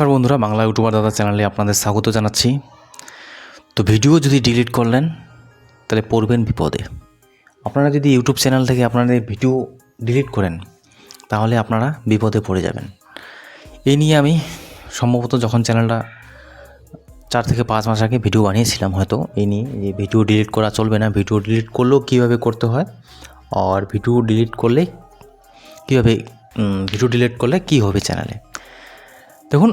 নমস্কার বন্ধুরা, বাংলা ইউটিউবার দাদা চ্যানেলে আপনাদের স্বাগত জানাচ্ছি। তো ভিডিও যদি ডিলিট করলেন, তাহলে পড়বেন বিপদে। আপনারা যদি ইউটিউব চ্যানেল থেকে আপনাদের ভিডিও ডিলিট করেন, তাহলে আপনারা বিপদে পড়ে যাবেন। এই নিয়ে আমি সম্ভবত যখন চ্যানেলটা চার থেকে পাঁচ মাস আগে ভিডিও বানিয়েছিলাম হয়তো এই নিয়ে যে ভিডিও ডিলিট করা চলবে না, ভিডিও ডিলিট করলেও কীভাবে করতে হয়, আর ভিডিও ডিলিট করলে কীভাবে ভিডিও ডিলিট করলে কী হবে চ্যানেলে। দেখুন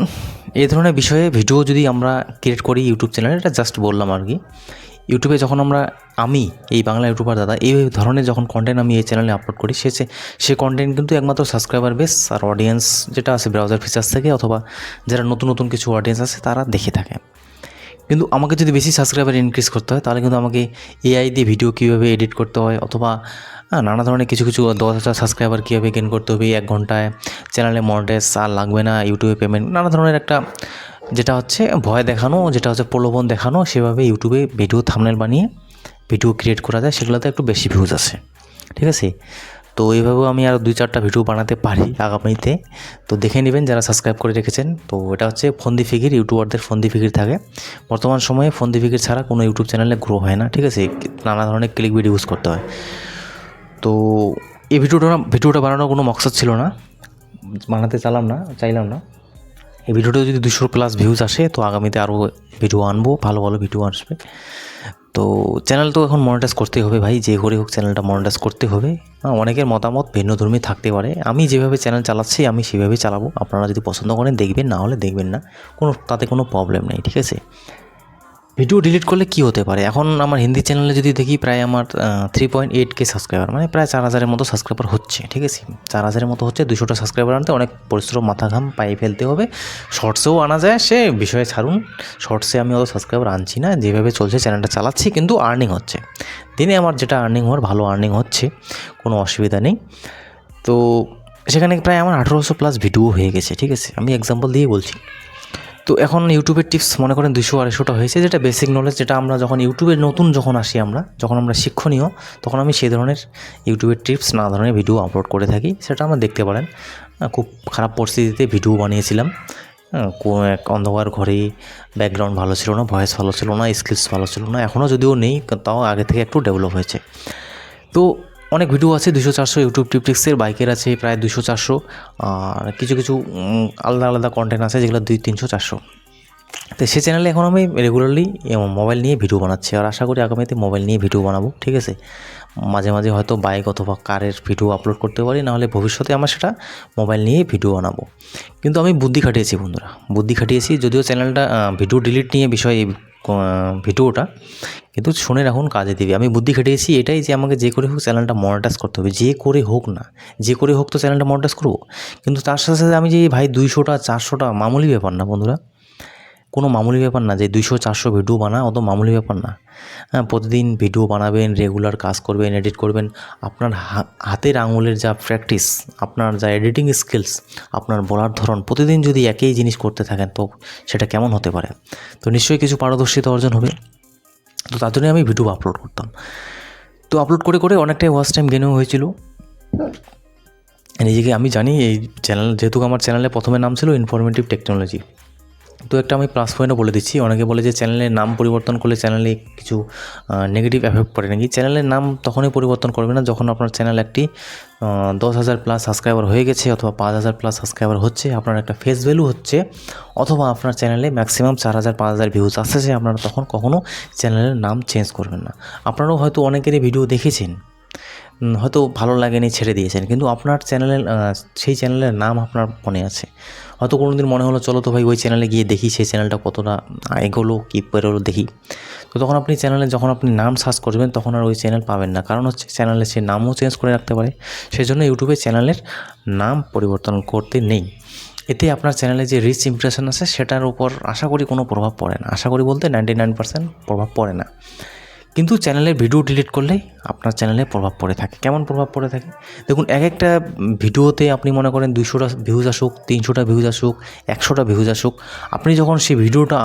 এ ধরনের বিষয়ে ভিডিও যদি আমরা ক্রিয়েট করি ইউটিউব চ্যানেলে এটা জাস্ট বললাম আর কি। ইউটিউবে যখন আমরা, আমি, এই বাংলা ইউটিউবার দাদা, এই ধরনের যখন কন্টেন্ট আমি এই চ্যানেলে আপলোড করি, সে সে কন্টেন্ট কিন্তু একমাত্র সাবস্ক্রাইবার বেস আর অডিয়েন্স যেটা আছে ব্রাউজার ফিচার্স থেকে অথবা যারা নতুন নতুন কিছু অডিয়েন্স আছে, তারা দেখে থাকে। কিন্তু আমাকে যদি বেশি সাবস্ক্রাইবার ইনক্রিজ করতে হয়, তাহলে কিন্তু আমাকে এআই দিয়ে ভিডিও কীভাবে এডিট করতে হয়, অথবা নানা ধরনের কিছু কিছু দশ হাজার সাবস্ক্রাইবার কীভাবে গেন করতে হবে এক ঘন্টায় চ্যানেলে মনিটাইজ আর লাগবে না ইউটিউবে পেমেন্ট নানা ধরনের একটা, যেটা হচ্ছে ভয় দেখানো, যেটা হচ্ছে প্রলোভন দেখানো, সেভাবে ইউটিউবে ভিডিও থামনেল বানিয়ে ভিডিও ক্রিয়েট করা যায়, সেগুলোতে একটু বেশি ভিউজ আসে। ঠিক আছে? তো এইভাবেও আমি আরও দুই চারটা ভিডিও বানাতে পারি আগামীতে। তো দেখে নেবেন যারা সাবস্ক্রাইব করে রেখেছেন। তো এটা হচ্ছে ফন্দি ফিকির, ইউটিউবারদের ফন্দি ফিকির থাকে। বর্তমান সময়ে ফন্দি ফিকির ছাড়া কোনো ইউটিউব চ্যানেলে গ্রো হয় না, ঠিক আছে? নানা ধরনের ক্লিক ভিডিও ইউজ করতে হয়। তো এই ভিডিওটা ভিডিওটা বানানোর কোনো মকসদ ছিল না। বানাতে চালাম না, চাইলাম না। এই ভিডিওটা যদি দুশো প্লাস ভিউজ আসে, তো আগামীতে আরও ভিডিও আনব, ভালো ভালো ভিডিও আসবে। তো চ্যানেল তো এখন মনিটাইজ করতেই হবে ভাই, যে করে হোক চ্যানেলটা মনিটাইজ করতে হবে। অনেকের মতামত ভিন্নধর্মী থাকতে পারে। আমি যেভাবে চ্যানেল চালাচ্ছি, আমি সেভাবেই চালাবো। আপনারা যদি পছন্দ করেন, দেখবেন, না হলে দেখবেন না। কোনো, তাতে কোনো প্রবলেম নেই, ঠিক আছে? ভিডিও ডিলিট করলে কী হতে পারে? এখন আমার হিন্দি চ্যানেলে যদি দেখি প্রায় আমার three point eight K subscriber মানে প্রায় চার হাজারের মতো সাবস্ক্রাইবার হচ্ছে, ঠিক আছে? চার হাজারের মতো হচ্ছে দুশোটা সাবস্ক্রাইবার আনতে অনেক পরিশ্রম, মাথা ঘাম পায়ে ফেলতে হবে। শর্টসেও আনা যায়, সে বিষয়ে ছাড়ুন। শর্টসে আমি অত সাবস্ক্রাইবার আনছি না, যেভাবে চলছে চ্যানেলটা চালাচ্ছি, কিন্তু আর্নিং হচ্ছে। দিনে আমার যেটা আর্নিং হওয়ার, ভালো আর্নিং হচ্ছে, কোনো অসুবিধা নেই। তো সেখানে প্রায় আমার আঠেরোশো প্লাস ভিডিও হয়ে গেছে, ঠিক আছে? আমি এক্সাম্পল দিয়ে বলছি। তো এখন ইউটিউবের টিপস মনে করেন দুশো আড়াইশোটা হয়েছে, যেটা বেসিক নলেজ যেটা আমরা যখন ইউটিউবে নতুন যখন আসি আমরা, যখন আমরা শিক্ষণীয়, তখন আমি সেই ধরনের ইউটিউবের টিপস নানা ধরনের ভিডিও আপলোড করে থাকি, সেটা আমরা দেখতে পারেন। খুব খারাপ পরিস্থিতিতে ভিডিও বানিয়েছিলাম। এক অন্ধকার ঘরে ব্যাকগ্রাউন্ড ভালো ছিল না ভয়েস ভালো ছিল না স্কিলস ভালো ছিল না, এখনও যদিও নেই তাও আগে থেকে একটু ডেভেলপ হয়েছে। তো অনেক ভিডিও আছে দুশো চারশো ইউটিউব টিপটিক্সের বাইকের আছে প্রায় দুশো চারশো। আর কিছু কিছু আলাদা আলাদা কন্টেন্ট আছে যেগুলো দুই, তিনশো চারশো। তো সে চ্যানেলে এখন আমি রেগুলারলি মোবাইল নিয়ে ভিডিও বানাচ্ছি। আর আশা করি আগামীতে মোবাইল নিয়ে ভিডিও বানাবো, ঠিক আছে? মাঝে মাঝে হয়তো বাইক অথবা কারের ভিডিও আপলোড করতে পারি, নাহলে ভবিষ্যতে আমার সেটা মোবাইল নিয়ে ভিডিও বানাবো। কিন্তু আমি বুদ্ধি খাটিয়েছি বন্ধুরা, বুদ্ধি খাটিয়েছি, যদিও চ্যানেলটা ভিডিও ডিলিট নিয়ে বিষয় ভিডিওটা। কিন্তু শুনে রাখুন, কাজে দেবে। আমি বুদ্ধি খেটেছি এটাই যে আমাকে যে করে হোক চ্যানেলটা মনিটাইজ করতে হবে। যে করে হোক না, যে করে হোক তো চ্যানেলটা মনিটাইজ করব। কিন্তু তার সাথে সাথে আমি যে ভাই দুইশোটা, চারশোটা, মামুলি ব্যাপার না বন্ধুরা। কোনো মামুলি ব্যাপার না যে দুইশো চারশো ভিডিও বানা অত মামুলি ব্যাপার না। হ্যাঁ প্রতিদিন ভিডিও বানাবেন রেগুলার কাজ করবেন এডিট করবেন। আপনার হাতের আঙুলের যা প্র্যাকটিস আপনার যা এডিটিং স্কিলস আপনার বলার ধরন, প্রতিদিন যদি একই জিনিস করতে থাকেন, তো সেটা কেমন হতে পারে? তো নিশ্চয়ই কিছু পারদর্শিতা অর্জন হবে। তো তার জন্যই আমি ভিডিও আপলোড করতাম। তো আপলোড করে করে অনেকটাই ওয়াচ টাইম গেনেও হয়েছিল। নিজেকে, আমি জানি এই চ্যানেল যেহেতু আমার চ্যানেলে প্রথমে নাম ছিল ইনফরমেটিভ টেকনোলজি তো একটা আমি প্লাস পয়েন্টও বলে দিচ্ছি। অনেকে বলে যে চ্যানেলের নাম পরিবর্তন করলে চ্যানেলে কিছু নেগেটিভ এফেক্ট পড়ে নাকি? চ্যানেলের নাম তখনই পরিবর্তন করবে না যখন আপনার চ্যানেল একটি দশ হাজার প্লাস সাবস্ক্রাইবার হয়ে গেছে অথবা পাঁচ হাজার প্লাস সাবস্ক্রাইবার হচ্ছে, আপনার একটা ফেস ভ্যালু হচ্ছে, অথবা আপনার চ্যানেলে ম্যাক্সিমাম চার হাজার, পাঁচ হাজার ভিউজ আসছে আপনারা তখন কখনও চ্যানেলের নাম চেঞ্জ করবেন না। আপনারাও হয়তো অনেকেরই ভিডিও দেখেছেন। হয়তো ভালো লাগেনি, ছেড়ে দিয়েছেন। কিন্তু আপনার চ্যানেলের সেই চ্যানেলের নাম আপনার মনে আছে। হয়তো কোনো দিন মনে হলো, চলো তো ভাই, ওই চ্যানেলে গিয়ে দেখি, সেই চ্যানেলটা কতটা এগোলো, কী পেরোলো, দেখি। তো তখন আপনি চ্যানেলে যখন আপনি নাম সার্চ করবেন, তখন আর ওই চ্যানেল পাবেন না। কারণ হচ্ছে চ্যানেলে সে নামও চেঞ্জ করে রাখতে পারে। সেই জন্য ইউটিউবে চ্যানেলের নাম পরিবর্তন করতে নেই। এতে আপনার চ্যানেলে যে রিচ ইমপ্রেশন আছে, সেটার উপর আশা করি কোনো প্রভাব পড়ে না। আশা করি বলতে নাইনটি নাইন পার্সেন্ট প্রভাব পড়ে না। কিন্তু চ্যানেলের ভিডিও ডিলিট করলেই আপনার চ্যানেলে প্রভাব পড়ে থাকে। কেমন প্রভাব পড়ে থাকে? দেখুন, এক একটা ভিডিওতে আপনি মনে করেন দুইশোটা ভিউজ আসুক, তিনশোটা ভিউজ আসুক, একশোটা ভিউজ আসুক, আপনি যখন সেই ভিডিওটা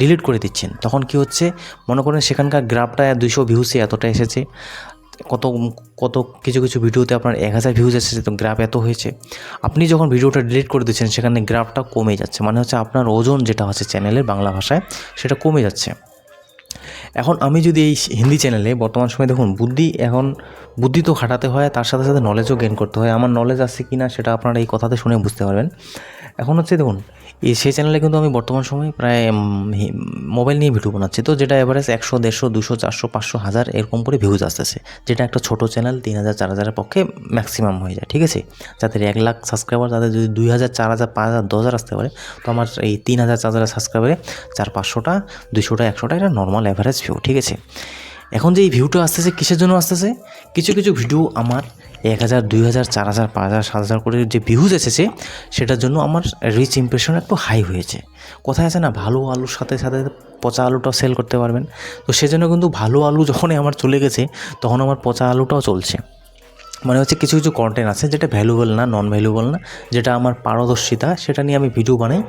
ডিলিট করে দিচ্ছেন, তখন কি হচ্ছে? মনে করেন সেখানকার গ্রাফটা দুইশো ভিউসে এতটা এসেছে, কত কত কিছু কিছু ভিডিওতে আপনার এক হাজার ভিউজ এসেছে, তো গ্রাফ এত হয়েছে। আপনি যখন ভিডিওটা ডিলিট করে দিচ্ছেন, সেখানে গ্রাফটা কমে যাচ্ছে। মানে হচ্ছে আপনার ওজন যেটা আছে চ্যানেলের বাংলা ভাষায়, সেটা কমে যাচ্ছে। এখন আমি যদি এই হিন্দি চ্যানেলে বর্তমান সময়ে দেখুন, বুদ্ধি এখন, বুদ্ধি তো খাটাতে হয় তার সাথে সাথে নলেজও গেন করতে হয়। আমার নলেজ আছে কি না সেটা আপনারা এই কথাতে শুনে বুঝতে পারবেন। এখন হচ্ছে দেখুন, এই সেই চ্যানেলে কিন্তু আমি বর্তমান সময়ে প্রায় মোবাইল নিয়ে ভিডিও বানাচ্ছি। তো যেটা এভারেজ একশো, দেড়শো, দুশো, চারশো, পাঁচশো, হাজার এরকম করে ভিউজ আসতেছে। যেটা একটা ছোটো চ্যানেল তিন হাজার, চার হাজারের পক্ষে ম্যাক্সিমাম হয়ে যায়, ঠিক আছে? যাদের এক লাখ সাবস্ক্রাইবার তাদের যদি দুই হাজার, চার হাজার, পাঁচ হাজার, দশ হাজার আসতে পারে, তো আমার এই তিন হাজার, চার হাজার সাবস্ক্রাইবারে চার, পাঁচশোটা দুশোটা একশোটা এটা নর্মাল অ্যাভারেজ ভিউ ঠিক আছে? এখন যে এই ভিউটা আসতেছে, কিসের জন্য আসতেছে? কিছু কিছু ভিডিও আমার এক হাজার, দুই হাজার, চার হাজার, পাঁচ হাজার, সাত হাজার করে যে ভিউজ এসেছে, সেটার জন্য আমার রিচ ইমপ্রেশন একটু হাই হয়েছে। কোথায় আছে না ভালো আলুর সাথে সাথে পচা আলুটাও সেল করতে পারবেন। তো সেজন্য কিন্তু ভালো আলু যখনই আমার চলে গেছে, তখন আমার পচা আলুটাও চলছে। মানে হচ্ছে কিছু কিছু কন্টেন্ট আছে যেটা ভ্যালুয়েবল না নন ভ্যালুয়েবল না, যেটা আমার পারদর্শিতা, সেটা নিয়ে আমি ভিডিও বানাই।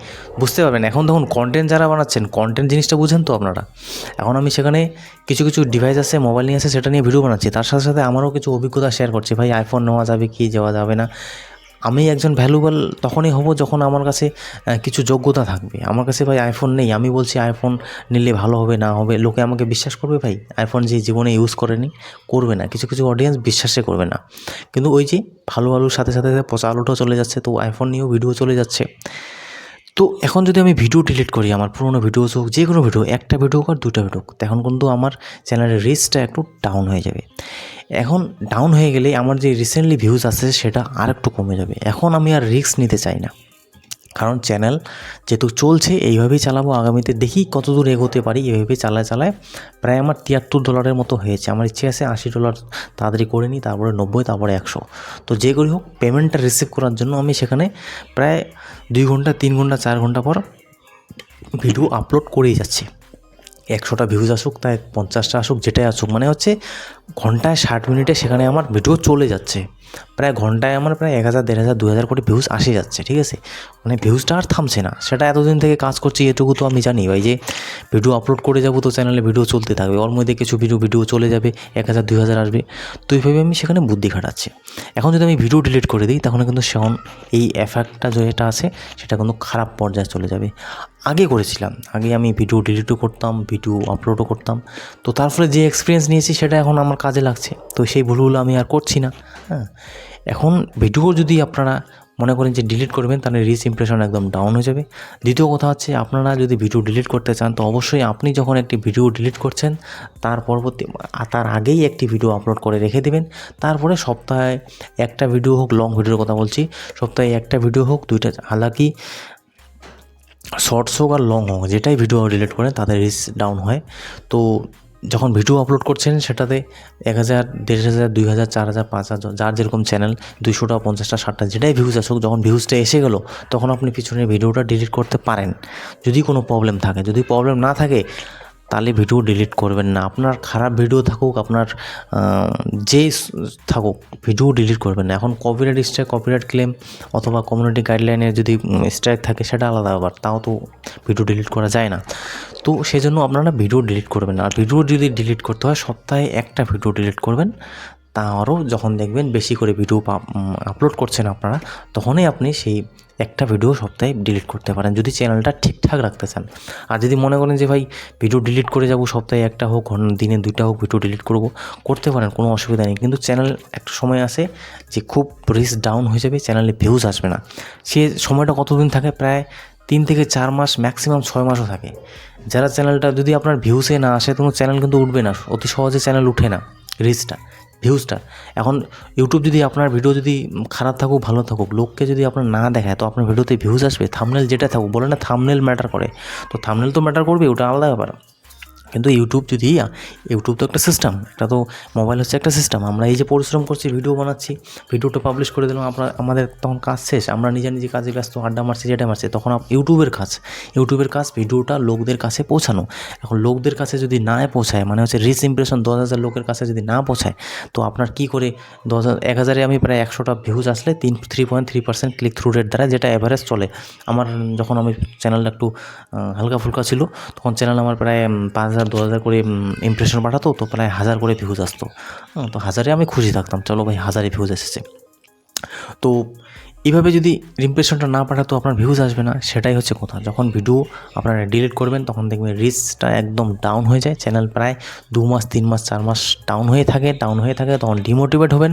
বুঝতে পারবেন? এখন দেখুন কন্টেন্ট যারা বানাচ্ছেন কন্টেন্ট জিনিসটা বুঝেন তো আপনারা। এখন আমি সেখানে কিছু কিছু ডিভাইস আছে মোবাইল নিয়ে আছে, সেটা নিয়ে ভিডিও বানাচ্ছি। তার সাথে সাথে আমারও কিছু অভিজ্ঞতা শেয়ার করছি। ভাই আইফোন নেওয়া যাবে কি, যাওয়া যাবে না? আমি একজন ভ্যালুয়েবল তখনই হব যখন আমার কাছে কিছু যোগ্যতা থাকবে। আমার কাছে ভাই আইফোন নেই, আমি বলছি আইফোন নিলে ভালো হবে, না হবে, লোকে আমাকে বিশ্বাস করবে ভাই? আইফোন যে জীবনে ইউজ করেনি, করবে না। কিছু কিছু অডিয়েন্স বিশ্বাসে করবে না। কিন্তু ওই যে ভালো আলুর সাথে সাথে পচা আলুটাও চলে যাচ্ছে, তো আইফোন নিয়েও ভিডিও চলে যাচ্ছে। তো এখন যদি আমি ভিডিও ডিলিট করি, আমার পুরোনো ভিডিওস হোক যে কোনো ভিডিও একটা ভিডিও হোক আর দুটো ভিডিও হোক, তখন কিন্তু আমার চ্যানেলের রিচটা একটু ডাউন হয়ে যাবে। এখন ডাউন হয়ে গেলে আমার যে রিসেন্টলি ভিউজ আসছে সেটা আর একটু কমে যাবে। এখন আমি আর রিস্ক নিতে চাই না। কারণ চ্যানেল যেহেতু চলছে, এইভাবেই চালাবো। আগামীতে দেখি কত দূর এগোতে পারি। এইভাবে চালায় চালায় প্রায় আমার তিয়াত্তর ডলারের মতো হয়েছে। আমার ইচ্ছে আছে আশি ডলার তাড়াতাড়ি করে নিই, তারপরে নব্বই, তারপরে একশো। তো যে করি হোক পেমেন্টটা রিসিভ করার জন্য আমি সেখানে প্রায় দুই ঘণ্টা, তিন ঘণ্টা, চার ঘণ্টা পর ভিডিও আপলোড করেই যাচ্ছি। একশোটা ভিউজ আসুক তাই পঞ্চাশটা আসুক, যেটাই আসুক মানে হচ্ছে ঘন্টায় ষাট মিনিটে সেখানে আমার ভিডিও চলে যাচ্ছে। প্রায় ঘন্টায় আমার প্রায় এক হাজার, দেড় হাজার দু হাজার করে ভিউজ আসে যাচ্ছে, ঠিক আছে? মানে ভিউজটা আর থামছে না। সেটা এতদিন থেকে কাজ করছি এটুকু তো আমি জানি। ভাই যে ভিডিও আপলোড করে যাব তো চ্যানেলে ভিডিও চলতে থাকবে। ওর মধ্যে কিছু ভিডিও ভিডিও চলে যাবে, এক হাজার, দুই হাজার আসবে। তো এইভাবে আমি সেখানে বুদ্ধি খাটাচ্ছি। এখন যদি আমি ভিডিও ডিলিট করে দিই তখন কিন্তু সেখন এই এফেক্টটা যেটা আছে, সেটা কিন্তু খারাপ পর্যায়ে চলে যাবে। আগে করেছিলাম। আগে আমি ভিডিও ডিলিটও করতাম ভিডিও আপলোডও করতাম। তো তার ফলে যে এক্সপিরিয়েন্স নিয়েছি, সেটা এখন আমার কাজে লাগছে। তো সেই ভুলগুলো আমি আর করছি না। হ্যাঁ। এখন ভিডিও যদি আপনারা মনে করেন যে ডিলিট করবেন, তাহলে রিচ ইমপ্রেশন একদম ডাউন হয়ে যাবে। দ্বিতীয় কথা হচ্ছে, আপনারা যদি ভিডিও ডিলিট করতে চান, তো অবশ্যই আপনি যখন একটি ভিডিও ডিলিট করছেন, তার পরবর্তী, তার আগেই একটি ভিডিও আপলোড করে রেখে দেবেন। তারপরে সপ্তাহে একটা ভিডিও হোক লং ভিডিওর কথা বলছি, সপ্তাহে একটা ভিডিও হোক, দুইটা, হালাকি শর্টস হোক আর লং হোক, যেটাই ভিডিও ডিলিট করেন তাদের রিচ ডাউন হয়। তো যখন ভিডিও আপলোড করছেন, সেটাতে এক হাজার, দেড় হাজার, দুই হাজার, চার হাজার, পাঁচ হাজার যার যেরকম চ্যানেল দুশোটা পঞ্চাশটা, ষাটটা, যেটাই ভিউজ আসুক, যখন ভিউজটা এসে গেলো, তখন আপনি পিছনে ভিডিওটা ডিলিট করতে পারেন। যদি কোনো প্রবলেম থাকে, যদি প্রবলেম না থাকে তাহলে ভিডিও ডিলিট করবেন না। আপনার খারাপ ভিডিও থাকুক, আপনার যে থাকুক ভিডিও ডিলিট করবেন না। এখন কপিরাইট স্ট্রাইক কপিরাইট ক্লেম অথবা কমিউনিটি গাইডলাইনে যদি স্ট্রাইক থাকে, সেটা আলাদা ব্যাপার। তাও তো ভিডিও ডিলিট করা যায় না। তো সেজন্য আপনারা ভিডিও ডিলিট করবেন আর ভিডিও যদি ডিলিট করতে হয়, সপ্তাহে একটা ভিডিও ডিলিট করবেন। তারও যখন দেখবেন বেশি করে ভিডিও আপলোড করছেন আপনারা, তখনই আপনি সেই একটা ভিডিও সপ্তাহে ডিলিট করতে পারেন, যদি চ্যানেলটা ঠিকঠাক রাখতে চান। আর যদি মনে করেন যে ভাই ভিডিও ডিলিট করে যাব, সপ্তাহে একটা হোক দিনে দুইটা হোক ভিডিও ডিলিট করব, করতে পারেন, কোনো অসুবিধা নেই। কিন্তু চ্যানেল একটা সময় আসে যে খুব রিস ডাউন হয়ে যাবে চ্যানেলে ভিউজ আসবে না। সে সময়টা কতদিন থাকে? প্রায় তিন থেকে চার মাস ম্যাক্সিমাম ছয় মাসও থাকে। যারা চ্যানেলটা যদি আপনার ভিউসে না আসে তখন চ্যানেল কিন্তু উঠবে না, অতি সহজে চ্যানেল উঠে না রিচটা ভিউজটা এখন ইউটিউব যদি আপনার ভিডিও যদি খারাপ থাকুক, ভালো থাকুক, লোককে যদি আপনার না দেখায়, তো আপনার ভিডিওতে ভিউজ আসবে থামনেল যেটা থাকুক, বলে না থামনেল ম্যাটার করে। তো থামনেল তো ম্যাটার করবে ওটা আলাদা ব্যাপার। কিন্তু ইউটিউব যদি ইউটিউব তো একটা সিস্টেম এটা তো মোবাইল হচ্ছে একটা সিস্টেম আমরা এই যে পরিশ্রম করছি ভিডিও বানাচ্ছি ভিডিওটা পাবলিশ করে দিলাম, আমরা, আমাদের তখন কাজ শেষ, আমরা নিজে নিজে কাজে ব্যস্ত, আড্ডা মারছি যেটা মারছি, তখন ইউটিউবের কাজ। ইউটিউবের কাজ ভিডিওটা লোকদের কাছে পৌঁছানো। এখন লোকদের কাছে যদি না পৌঁছায় মানে হচ্ছে রিচ ইমপ্রেশন দশ হাজার লোকের কাছে যদি না পৌঁছায়, তো আপনার কি করে দশ এক হাজারে আমি প্রায় একশোটা ভিউজ আসলে তিন three point three percent click through rate দ্বারা যেটা অ্যাভারেজ চলে। আমার যখন আমি চ্যানেলটা একটু হালকা ফুলকা ছিল, তখন চ্যানেল আমার প্রায় পাঁচ হাজার দু হাজার করে ইমপ্রেশন পাঠাতো তো প্রায় হাজার করে ভিউজ আসতো। হ্যাঁ, তো হাজারে আমি খুশি থাকতাম। চলো ভাই হাজারে ভিউজ এসেছে। তো এইভাবে যদি ইমপ্রেশনটা না পাঠাতো আপনার ভিউজ আসবে না, সেটাই হচ্ছে কথা। যখন ভিডিও আপনারা ডিলিট করবেন, তখন দেখবেন রিচটা একদম ডাউন হয়ে যায়। চ্যানেল প্রায় দু মাস, তিন মাস, চার মাস ডাউন হয়ে থাকে ডাউন হয়ে থাকে, তখন ডিমোটিভেট হবেন।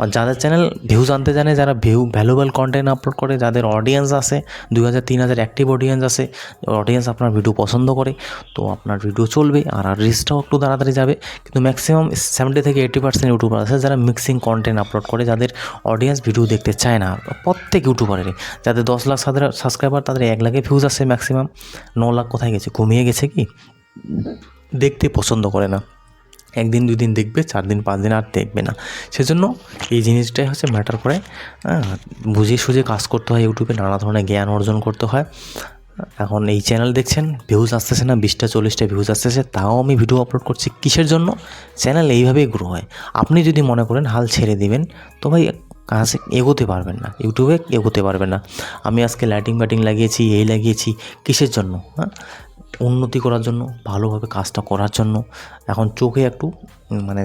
আর যাদের চ্যানেল ভিউজ আনতে জানে, যারা ভিউ ভ্যালুয়েবল কন্টেন্ট আপলোড করে, যাদের অডিয়েন্স আছে, দুই হাজার, তিন হাজার অ্যাক্টিভ অডিয়েন্স আছে অডিয়েন্স আপনার ভিডিও পছন্দ করে, তো আপনার ভিডিও চলবে আর আর রিচটাও একটু তাড়াতাড়ি যাবে। কিন্তু ম্যাক্সিমাম সেভেন্টি থেকে এইটি পার্সেন্ট ইউটিউবার আছে, যারা মিক্সিং কন্টেন্ট আপলোড করে, যাদের অডিয়েন্স ভিডিও দেখতে চায় না। প্রত্যেক ইউটিউবারেরই যাদের দশ লাখ সাবস্ক্রাইবার তাদের এক লাখে ভিউজ আছে ম্যাক্সিমাম ন লাখ কোথায় গেছে? কমিয়ে গেছে কি? দেখতে পছন্দ করে না। একদিন দুই দিন দেখবে চার দিন পাঁচ দিন আর দেখবে না। সেজন্য এই জিনিসটাই হচ্ছে ম্যাটার করে। হ্যাঁ বুঝে সুঝে কাজ করতে হয় ইউটিউবে, নানা ধরনের জ্ঞান অর্জন করতে হয়। এখন এই চ্যানেল দেখছেন ভিউজ আসতেছে না, বিশটা, চল্লিশটা ভিউজ আসতেছে, তাও আমি ভিডিও আপলোড করছি। কিসের জন্য? চ্যানেল এইভাবেই গ্রো হয়। আপনি যদি মনে করেন, হাল ছেড়ে দিবেন, তো ভাই কাজ এগোতে পারবেন না ইউটিউবে এগোতে পারবেন না। আমি আজকে লাইটিং ব্যাটিং লাগিয়েছি, এই লাগিয়েছি, কিসের জন্য? হ্যাঁ? উন্নতি করার জন্য, ভালোভাবে কাজটা করার জন্য, এখন চোখে একটু মানে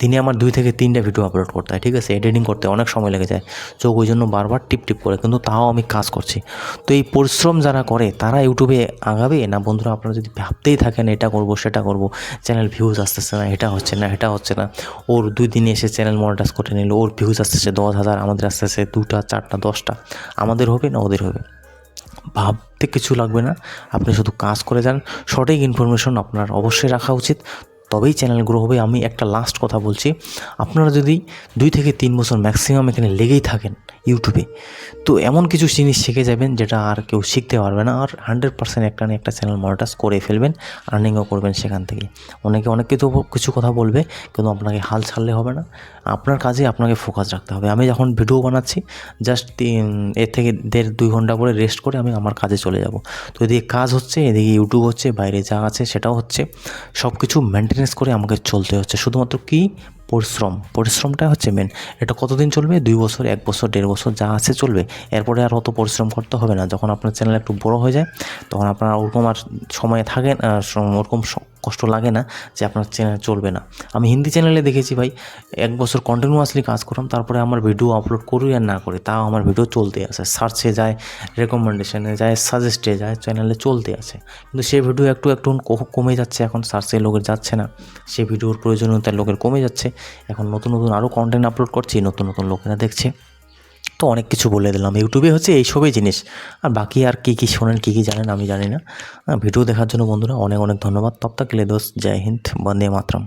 দিনে আমার দুই থেকে তিনটা ভিডিও আপলোড করতে হয়, ঠিক আছে? এডিটিং করতে অনেক সময় লেগে যায়, চোখ ওই জন্য বারবার টিপ টিপ করে, কিন্তু তাও আমি কাজ করছি। তো এই পরিশ্রম যারা করে, তারা ইউটিউবে আগাবে? না বন্ধুরা, আপনারা যদি ভাবতেই থাকেন, এটা করব, সেটা করব চ্যানেল ভিউজ আসতেছে না, এটা হচ্ছে না, এটা হচ্ছে না, ওর দুই দিনে এসে চ্যানেল মনিটাইজ করে নিল, ওর ভিউজ আসতেছে দশ হাজার, আমাদের আসতেছে দুটা, চারটা, দশটা, আমাদের হবে না ওদের হবে? ভাবতে কিছু লাগবে না। আপনি শুধু কাজ করে যান। সঠিক ইনফরমেশন আপনার অবশ্যই রাখা উচিত। তবেই চ্যানেল গ্রো হবে। আমি একটা লাস্ট কথা বলছি। আপনারা যদি দুই থেকে তিন বছর ম্যাক্সিমাম এখানে লেগেই থাকেন ইউটিউবে তো এমন কিছু জিনিস শিখে যাবেন যেটা আর কেউ শিখতে পারবে না। আর হান্ড্রেড পার্সেন্ট একটা একটা চ্যানেল মনিটাইজ করে ফেলবেন আর্নিংও করবেন সেখান থেকে অনেকে অনেক কিছু কিছু কথা বলবে, কিন্তু আপনাকে হাল ছাড়লে হবে না। আপনার কাজে আপনাকে ফোকাস রাখতে হবে। আমি যখন ভিডিও বানাচ্ছি জাস্ট এর থেকে দেড়, দুই ঘণ্টা করে রেস্ট করে আমি আমার কাজে চলে যাব। তো এদিকে কাজ হচ্ছে, এদিকে ইউটিউব হচ্ছে, বাইরে যা আছে সেটাও হচ্ছে। সব কিছু মেনটেনেন্স করে আমাকে চলতে হচ্ছে। শুধুমাত্র কি? পরিশ্রম। পরিশ্রমটা হচ্ছে মেন এটা কতদিন চলবে? দুই বছর, এক বছর, দেড় বছর, যা আছে চলবে। এরপরে আর অত পরিশ্রম করতে হবে না। যখন আপনার চ্যানেল একটু বড় হয়ে যায়, তখন আপনার ওরকম আর সময় থাকে ওরকম কষ্ট লাগে না যে আপনার চ্যানেল চলবে না। আমি হিন্দি চ্যানেলে দেখেছি ভাই, এক বছর কন্টিনিউয়াসলি কাজ করলাম, তারপরে আমার ভিডিও আপলোড করি আর না করি, তাও আমার ভিডিও চলতে আসে সার্চে যায় রেকমেন্ডেশনে যায় সাজেস্টে যায় চ্যানেলে চলতে আছে। কিন্তু সেই ভিডিও একটু একটু কমে যাচ্ছে, এখন সার্চে লোকের যাচ্ছে না। সেই ভিডিওর প্রয়োজনীয়তা লোকের কমে যাচ্ছে। এখন নতুন নতুন আরও কন্টেন্ট আপলোড করছি, নতুন নতুন লোকেরা দেখছে। তো অনেক কিছু বলে দিলাম। ইউটিউবে হচ্ছে এইসবই জিনিস। আর বাকি আর কী কী শোনেন, কী কী জানেন আমি জানি না। ভিডিও দেখার জন্য বন্ধুরা অনেক অনেক ধন্যবাদ। তপ্তা তক লে জয় হিন্দ, বন্দে মাতরম।